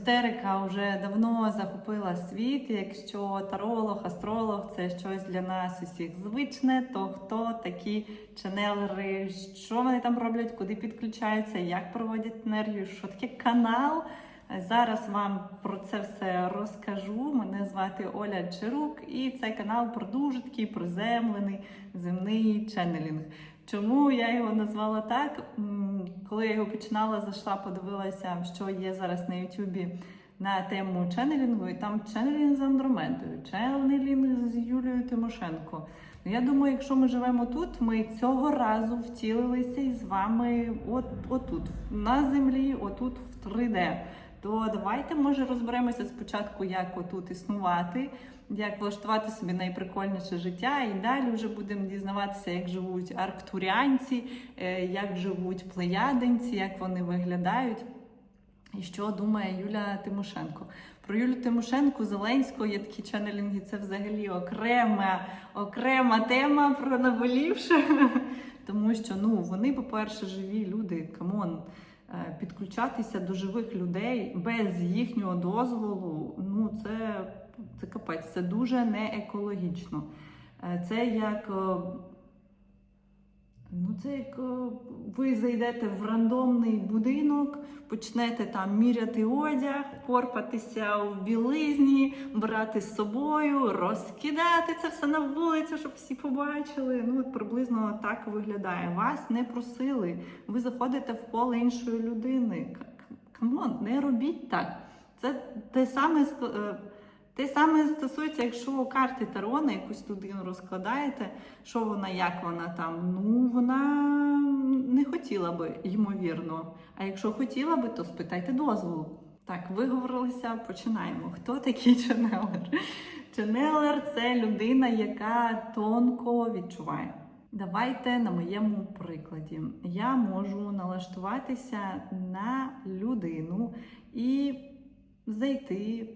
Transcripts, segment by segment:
езотерика вже давно захопила світ. Якщо таролог, астролог це щось для нас усіх звичне, то хто такі ченелери, що вони там роблять, куди підключаються, як проводять енергію, що таке канал. Зараз вам про це все розкажу. Мене звати Оля Чирук, і цей канал про дуже такий приземлений земний ченнелінг. Чому я його назвала так? Коли я його починала, зайшла, подивилася, що є зараз на Ютубі на тему ченнелінгу, і там ченнелінг з Андромедою, ченнелінг з Юлією Тимошенко. Ну, Я думаю, якщо ми живемо тут, ми цього разу втілилися із вами от, отут, на землі, отут в 3D. То давайте, може, розберемося спочатку, як отут існувати, як влаштувати собі найприкольніше життя, і далі вже будемо дізнаватися, як живуть арктуріанці, е, як живуть плеядинці, як вони виглядають. І що думає Юля Тимошенко? Про Юлю Тимошенко, Зеленського є такі ченнелінги, це взагалі окрема, окрема тема про наболівше. Тому що ну, вони, по-перше, живі люди, камон, е, підключатися до живих людей без їхнього дозволу, ну це, це капець, це дуже не екологічно. Е, Це як. е, Ну, це як е, ви зайдете в рандомний будинок, почнете там міряти одяг, порпатися в білизні, брати з собою, розкидати це все на вулицю, щоб всі побачили. Ну, от приблизно так виглядає. Вас не просили. Ви заходите в поле іншої людини. Камон, не робіть так. Це те саме те саме стосується, якщо карти Таро на якусь людину розкладаєте, що вона, як вона там, ну вона не хотіла би, ймовірно. А якщо хотіла би, то спитайте дозволу. Так, виговорилися, починаємо. Хто такий ченелер? Ченелер це людина, яка тонко відчуває. Давайте на моєму прикладі. Я можу налаштуватися на людину і зайти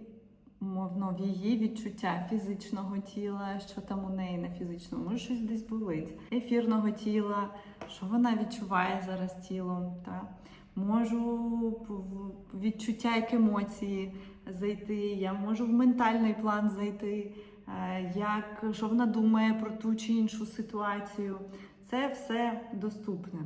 мовно в її відчуття фізичного тіла, що там у неї на фізичному, може щось десь болить, ефірного тіла, що вона відчуває зараз тілом. Та? Можу відчуття як емоції зайти, я можу в ментальний план зайти, е, як, що вона думає про ту чи іншу ситуацію. Це все доступне.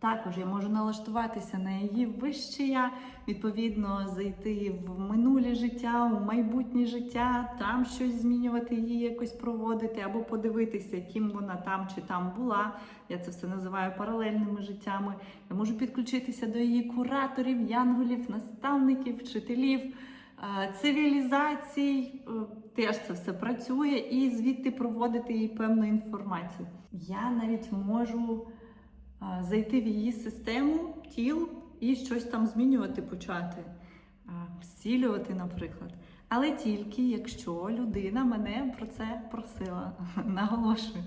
Також я можу налаштуватися на її вище я, відповідно, зайти в минуле життя, у майбутнє життя, там щось змінювати, її якось проводити, або подивитися, ким вона там чи там була. Я це все називаю паралельними життями. Я можу підключитися до її кураторів, янголів, наставників, вчителів. е, Цивілізацій Е, теж це все працює, і звідти проводити їй певну інформацію. Я навіть можу зайти в її систему тіл і щось там змінювати почати, зцілювати, наприклад. Але тільки якщо людина мене про це просила. Наголошую,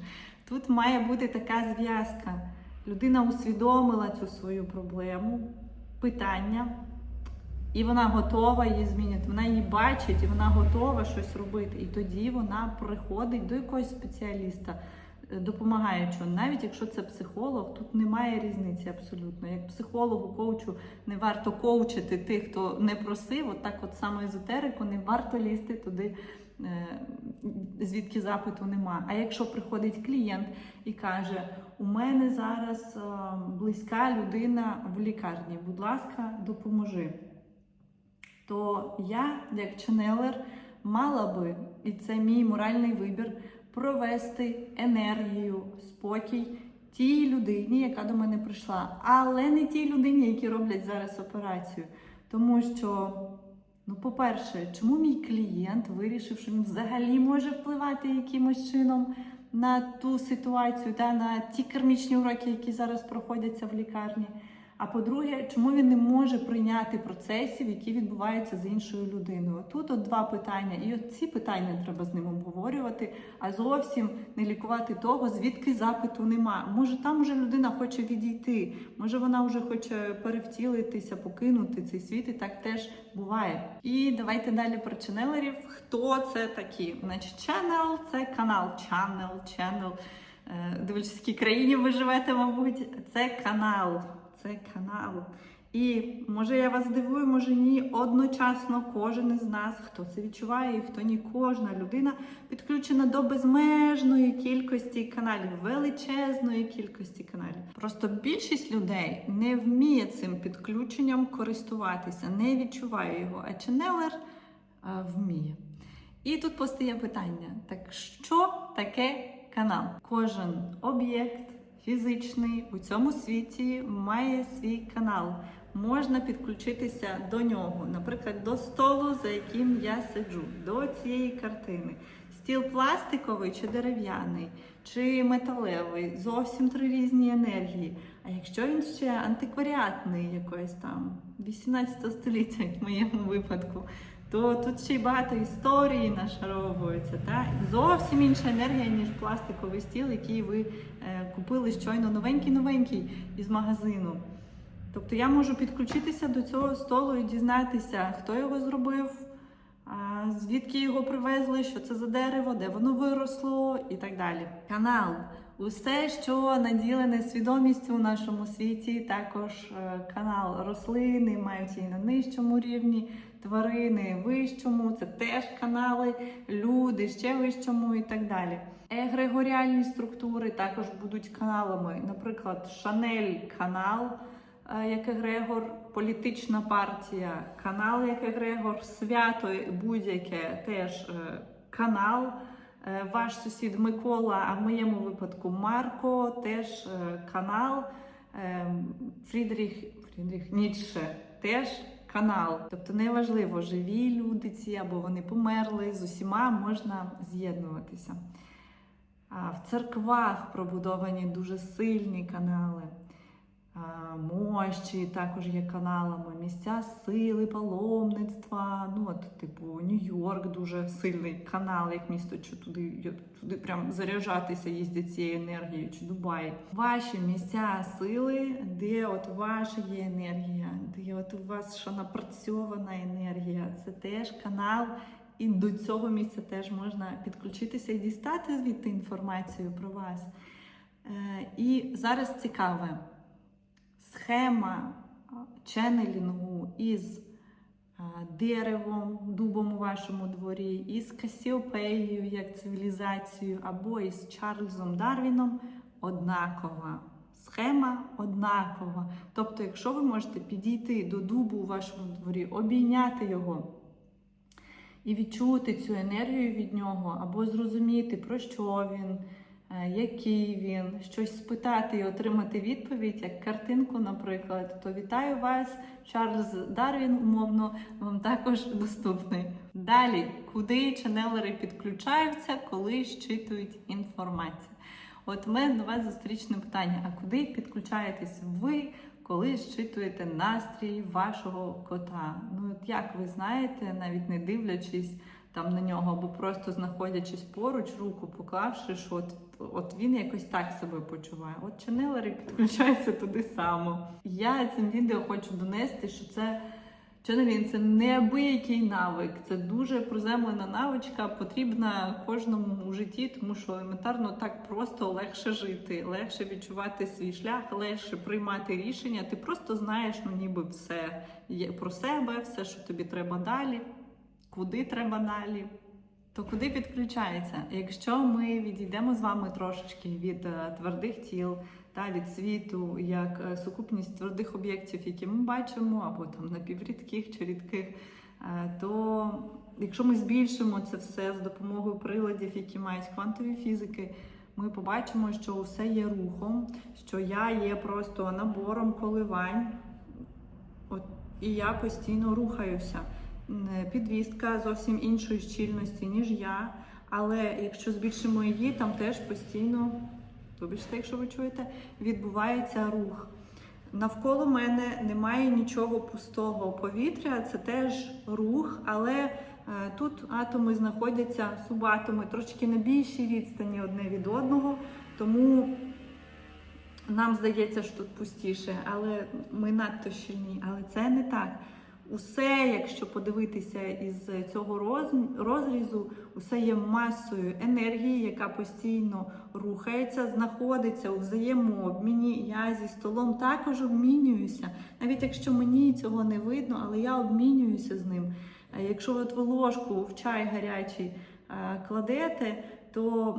тут має бути така зв'язка. Людина усвідомила цю свою проблему, питання, і вона готова її змінити. Вона її бачить і вона готова щось робити. І тоді вона приходить до якогось спеціаліста допомагаючого, навіть якщо це психолог, тут немає різниці абсолютно. Як психологу, коучу не варто коучити тих, хто не просив, от так от саме езотерику не варто лізти туди, е, звідки запиту нема. А якщо приходить клієнт і каже: у мене зараз е, близька людина в лікарні, будь ласка, допоможи. То я, як ченелер, мала би, і це мій моральний вибір, провести енергію, спокій тій людині, яка до мене прийшла, але не тій людині, які роблять зараз операцію. Тому що, ну, по-перше, чому мій клієнт вирішив, що він взагалі може впливати якимось чином на ту ситуацію, та, на ті кармічні уроки, які зараз проходяться в лікарні. А по-друге, чому він не може прийняти процесів, які відбуваються з іншою людиною? Тут от два питання, і от ці питання треба з ним обговорювати, а зовсім не лікувати того, звідки запиту нема. Може, там вже людина хоче відійти, може вона вже хоче перевтілитися, покинути цей світ, і так теж буває. І давайте далі про ченелерів. Хто це такі? Значить, ченел це канал, чанел, ченел. Е, Дивлячись, в якій країні ви живете, мабуть, це канал. Це канал. І може я вас здивую, може ні. Одночасно кожен із нас, хто це відчуває, і хто ні, кожна людина підключена до безмежної кількості каналів, величезної кількості каналів. Просто більшість людей не вміє цим підключенням користуватися, не відчуває його. А ченелер вміє. І тут постає питання: так що таке канал? Кожен об'єкт фізичний у цьому світі має свій канал. Можна підключитися до нього, наприклад, до столу, за яким я сиджу, до цієї картини. Стіл пластиковий чи дерев'яний, чи металевий, зовсім три різні енергії. А якщо він ще антикваріатний, якоїсь там 18 століття, в моєму випадку, то тут ще й багато історії нашаровується. Та? Зовсім інша енергія, ніж пластиковий стіл, який ви е, купили щойно новенький-новенький із магазину. Тобто я можу підключитися до цього столу і дізнатися, хто його зробив, звідки його привезли, що це за дерево, де воно виросло і так далі. Канал. Усе, що наділене свідомістю у нашому світі, також е, канал рослини мають і на нижчому рівні, тварини вищому, це теж канали, люди ще вищому і так далі. Егрегоріальні структури також будуть каналами. Наприклад, Шанель канал е, як егрегор, політична партія, канал як егрегор, свято будь-яке теж е, канал. Е, Ваш сусід Микола, а в моєму випадку Марко, теж канал. Е, Фрідріх, Фрідріх Ніцше теж канал. Тобто неважливо, живі люди ці або вони померли, з усіма можна з'єднуватися. А в церквах пробудовані дуже сильні канали. Мощі також є каналами, місця сили, паломництва. Ну, от, типу, Нью-Йорк дуже сильний канал, як місто, що туди, туди прям заряджатися їздять цією енергією, чи Дубай. Ваші місця сили, де от ваша є енергія, де от у вас ще напрацьована енергія, це теж канал. І до цього місця теж можна підключитися і дістати звідти інформацію про вас. Е, І зараз цікаве схема ченелінгу із деревом, дубом у вашому дворі, із Касіопеєю як цивілізацією, або із Чарльзом Дарвіном однакова. Схема однакова. Тобто, якщо ви можете підійти до дубу у вашому дворі, обійняти його і відчути цю енергію від нього, або зрозуміти, про що він, який він, щось спитати і отримати відповідь, як картинку, наприклад, то вітаю вас, Чарльз Дарвін, умовно, вам також доступний. Далі, куди ченелери підключаються, коли щитують інформацію? От у мене до вас зустрічне питання: а куди підключаєтесь ви, коли щитуєте настрій вашого кота? Ну, от як ви знаєте, навіть не дивлячись там на нього, або просто знаходячись поруч, руку поклавши, що от, от він якось так себе почуває. От ченелери підключаються туди само. Я цим відео хочу донести, що це. Ченелін це неабиякий навик, це дуже приземлена навичка, потрібна кожному у житті, тому що елементарно так просто легше жити, легше відчувати свій шлях, легше приймати рішення. Ти просто знаєш, ну ніби все є про себе, все, що тобі треба далі, куди треба далі. То куди підключається? Якщо ми відійдемо з вами трошечки від е, твердих тіл та від світу, як е, сукупність твердих об'єктів, які ми бачимо, або там напіврідких чи рідких, е, то якщо ми збільшимо це все з допомогою приладів, які мають квантові фізики, ми побачимо, що усе є рухом, що я є просто набором коливань, от, і я постійно рухаюся. М, Підвістка зовсім іншої щільності, ніж я. Але якщо збільшимо її, там теж постійно, вибачте, якщо ви чуєте, відбувається рух. Навколо мене немає нічого пустого повітря, це теж рух, але е, тут атоми знаходяться, субатоми трошки на більшій відстані одне від одного, тому нам здається, що тут пустіше, але ми надто щільні. Але це не так. Усе, якщо подивитися із цього розрізу, усе є масою енергії, яка постійно рухається, знаходиться у взаємообміні. Я зі столом також обмінююся, навіть якщо мені цього не видно, але я обмінююся з ним. А Якщо от ви ложку в чай гарячий е, кладете, то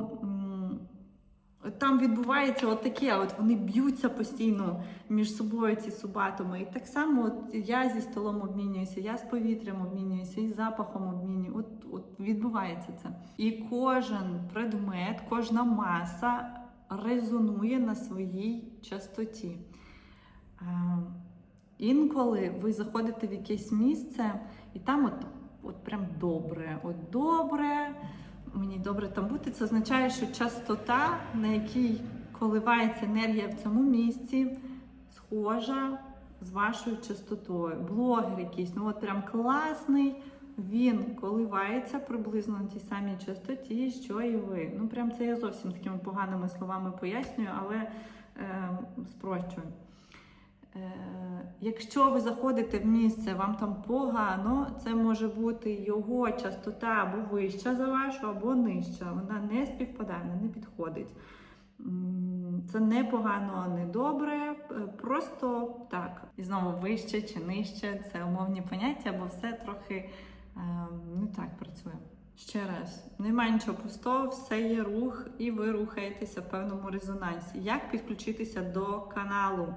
там відбувається от таке, от вони б'ються постійно між собою, ці субатоми. І так само от я зі столом обмінююся, я з повітрям обмінююся, і з запахом обмінюю. От, от відбувається це. І кожен предмет, кожна маса резонує на своїй частоті. Е, Інколи ви заходите в якесь місце, і там от, от прям добре, от добре, мені добре там бути. Це означає, що частота, на якій коливається енергія в цьому місці, схожа з вашою частотою. Блогер якийсь, ну от прям класний. Він коливається приблизно на тій самій частоті, що і ви. Ну, прям це я зовсім такими поганими словами пояснюю, але е, спрощую. Е, Якщо ви заходите в місце, вам там погано, це може бути його частота або вища за вашу, або нижча. Вона не співпадає, вона не підходить. Це не погано, не добре, е, просто так. І знову вище чи нижче це умовні поняття, бо все трохи е, не так працює. Ще раз, немає нічого пустого, все є рух, і ви рухаєтеся в певному резонансі. Як підключитися до каналу?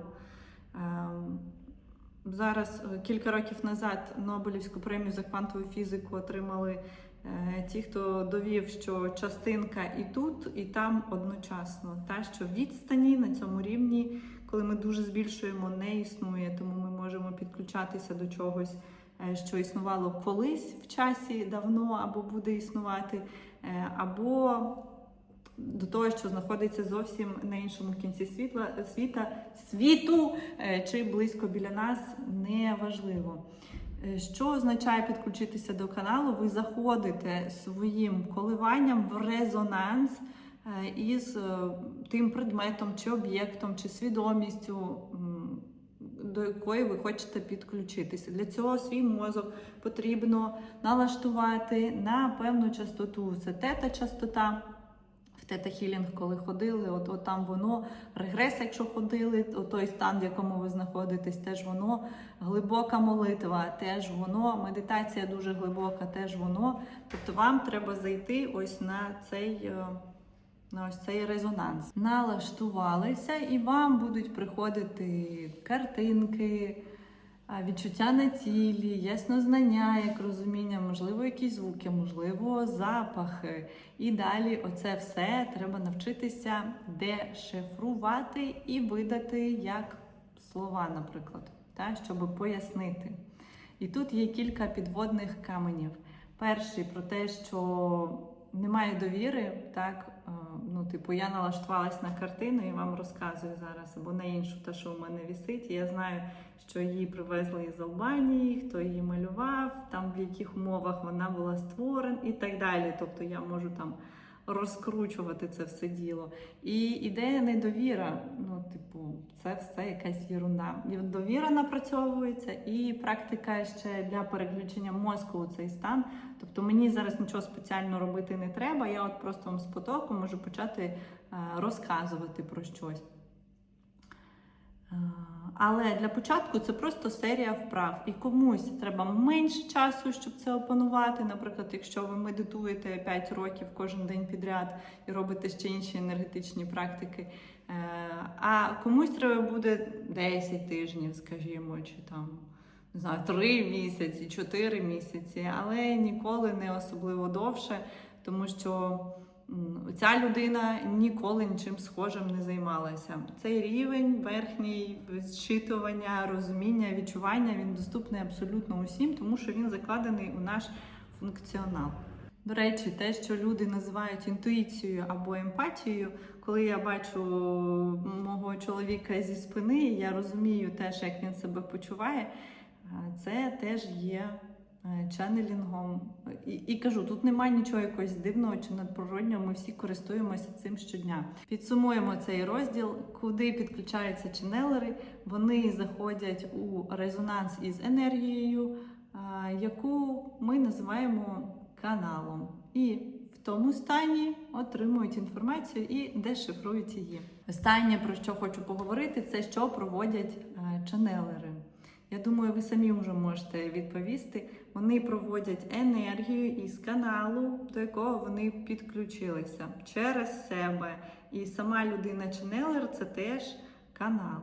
Зараз е, кілька років назад Нобелівську премію за квантову фізику отримали е, ті, хто довів, що частинка і тут, і там одночасно. Та що відстані на цьому рівні, коли ми дуже збільшуємо, не існує, тому ми можемо підключатися до чогось, е, що існувало колись в часі давно, або буде існувати, або до того, що знаходиться зовсім на іншому кінці світла, світа, світу е, чи близько біля нас, не важливо. Е, Що означає підключитися до каналу? Ви заходите своїм коливанням в резонанс е, із тим предметом, чи об'єктом, чи свідомістю, до якої ви хочете підключитися. Для цього свій мозок потрібно налаштувати на певну частоту. Це тета-частота. В тета хілінг, коли ходили, от, от там воно, регрес, якщо ходили, то той стан, в якому ви знаходитесь, теж воно, глибока молитва, теж воно, медитація дуже глибока, теж воно. Тобто вам треба зайти ось на цей, е, на ось цей резонанс. Налаштувалися, і вам будуть приходити картинки. Відчуття на тілі, яснознання, як розуміння, можливо, якісь звуки, можливо, запахи. І далі оце все треба навчитися дешифрувати і видати як слова, наприклад, та, щоб пояснити. І тут є кілька підводних каменів. Перший про те, що немає довіри, так, типу, я налаштувалась на картину і вам розказую зараз, або на іншу, те, що у мене вісить. Я знаю, що її привезли із Албанії, хто її малював, там в яких умовах вона була створена і так далі. Тобто я можу там розкручувати це все діло. І ідея недовіра, ну, типу, це все якась єрунда. Довіра напрацьовується, і практика ще для переключення мозку у цей стан. Тобто мені зараз нічого спеціально робити не треба. Я от просто вам з потоку можу почати е, розказувати про щось. Але для початку це просто серія вправ. І комусь треба менше часу, щоб це опанувати. Наприклад, якщо ви медитуєте 5 років кожен день підряд і робите ще інші енергетичні практики. Е, А комусь треба буде 10 тижнів, скажімо, чи там не знаю, 3 місяці, 4 місяці, але ніколи не особливо довше, тому що. Ця людина ніколи нічим схожим не займалася. Цей рівень верхній зчитування, розуміння, відчування він доступний абсолютно усім, тому що він закладений у наш функціонал. До речі, те, що люди називають інтуїцією або емпатією, коли я бачу мого чоловіка зі спини, я розумію теж, як він себе почуває. Це теж є ченнелінгом. І, і кажу, тут немає нічого якогось дивного чи надприроднього, ми всі користуємося цим щодня. Підсумуємо цей розділ, куди підключаються ченнелери. Вони заходять у резонанс із енергією, яку ми називаємо каналом. І в тому стані отримують інформацію і дешифрують її. Останнє про що хочу поговорити, це що проводять е, ченнелери. Я думаю, ви самі вже можете відповісти. Вони проводять енергію із каналу, до якого вони підключилися через себе. І сама людина ченелер це теж канал.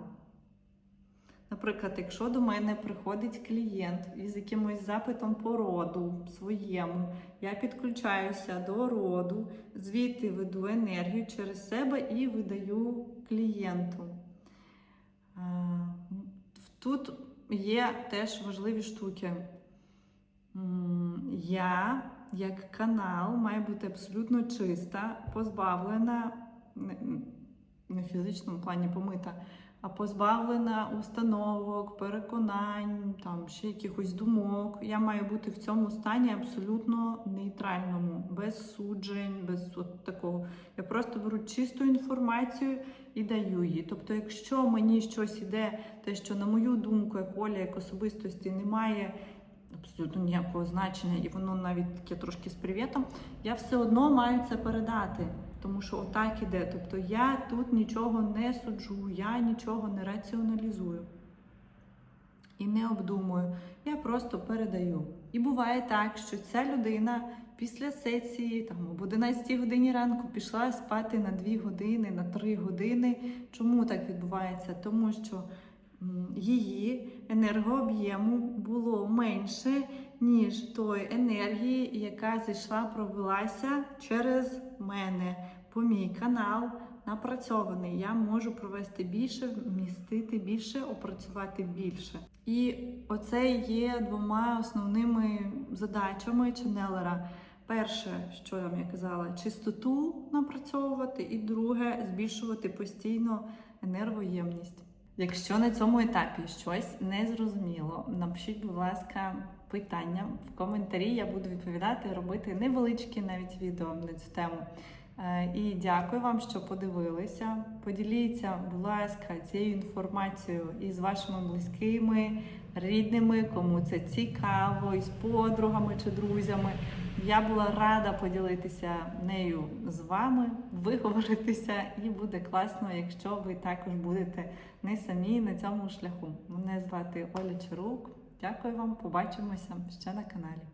Наприклад, якщо до мене приходить клієнт із якимось запитом по роду своєму, я підключаюся до роду, звідти веду енергію через себе і видаю клієнту. Тут є теж важливі штуки. Я, як канал, має бути абсолютно чиста, позбавлена, не- в фізичному плані помита, позбавлена установок, переконань, там ще якихось думок. Я маю бути в цьому стані абсолютно нейтральному, без суджень, без от такого. Я просто беру чисту інформацію і даю її. Тобто, якщо мені щось іде, те, що на мою думку, як Оля, як особистості, немає абсолютно ніякого значення, і воно навіть таке трошки з привітом, я все одно маю це передати. Тому що отак іде. Тобто я тут нічого не суджу, я нічого не раціоналізую і не обдумую. Я просто передаю. І буває так, що ця людина після сесії, там об 11 годині ранку, пішла спати на 2 години, на 3 години. Чому так відбувається? Тому що її енергооб'єму було менше, ніж тої енергії, яка зійшла, провелася через мене по мій канал. Напрацьований, я можу провести більше, вмістити більше, опрацювати більше. І оце є двома основними задачами ченелера. Перше, що там я казала, чистоту напрацьовувати, і друге збільшувати постійно енергоємність. Якщо на цьому етапі щось не зрозуміло, напишіть, будь ласка, питання в коментарі. Я буду відповідати, робити невеличкі навіть відео на цю тему. Е, І дякую вам, що подивилися. Поділіться, будь ласка, цією інформацією із вашими близькими, рідними, кому це цікаво, із подругами чи друзями. Я була рада поділитися нею з вами, виговоритися, і буде класно, якщо ви також будете не самі на цьому шляху. Мене звати Оля Чарук. Дякую вам, побачимося ще на каналі.